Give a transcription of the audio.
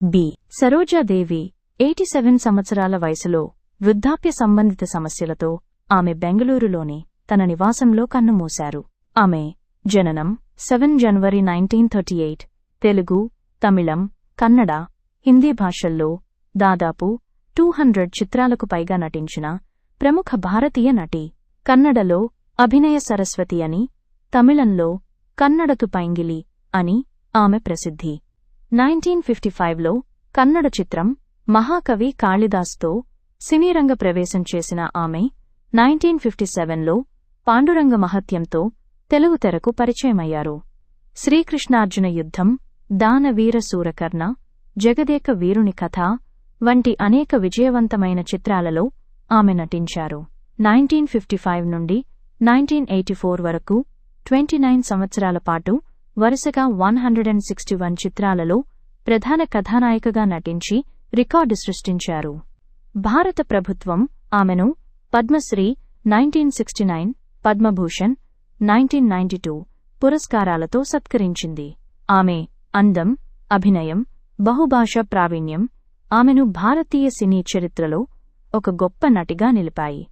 B. Sarojadevi eighty seven సంవత్సరాల వయసులో వృద్ధాప్య సంబంధిత సమస్యలతో ఆమె బెంగళూరులోని తన నివాసంలో కన్నుమూశారు. ఆమె జననం seven January nineteen thirty eight Telugu తమిళం కన్నడ హిందీ భాషల్లో దాదాపు టూ హండ్రెడ్ చిత్రాలకు పైగా నటించిన ప్రముఖ భారతీయ నటి కన్నడలో అభినయ సరస్వతి అని తమిళంలో కన్నడతు పైంగిలి అని ఆమె ప్రసిద్ధి. నైన్టీన్ ఫిఫ్టీ ఫైవ్లో కన్నడ చిత్రం మహాకవి కాళిదాస్తో సినీరంగ ప్రవేశం చేసిన ఆమె నైన్టీన్ ఫిఫ్టీ సెవెన్లో పాండురంగ మహత్యంతో తెలుగు తెరకు పరిచయమయ్యారు. శ్రీకృష్ణార్జున యుద్ధం దానవీర సూరకర్ణ జగదేక వీరుని కథ వంటి అనేక విజయవంతమైన చిత్రాలలో ఆమె నటించారు. నైన్టీన్ ఫిఫ్టీ ఫైవ్ నుండి నైన్టీన్ ఎయిటీ ఫోర్ వరకు ట్వంటీ నైన్ సంవత్సరాల పాటు వరుసగా one hundred and sixty one చిత్రాలలో ప్రధాన కథానాయికగా నటించి రికార్డు సృష్టించారు. భారత ప్రభుత్వం ఆమెను Padmashri nineteen sixty nine Padmabhushan nineteen ninety two పురస్కారాలతో సత్కరించింది. ఆమె అందం అభినయం బహుభాషా ప్రావీణ్యం ఆమెను భారతీయ సినీ చరిత్రలో ఒక గొప్ప నటిగా నిలిపాయి.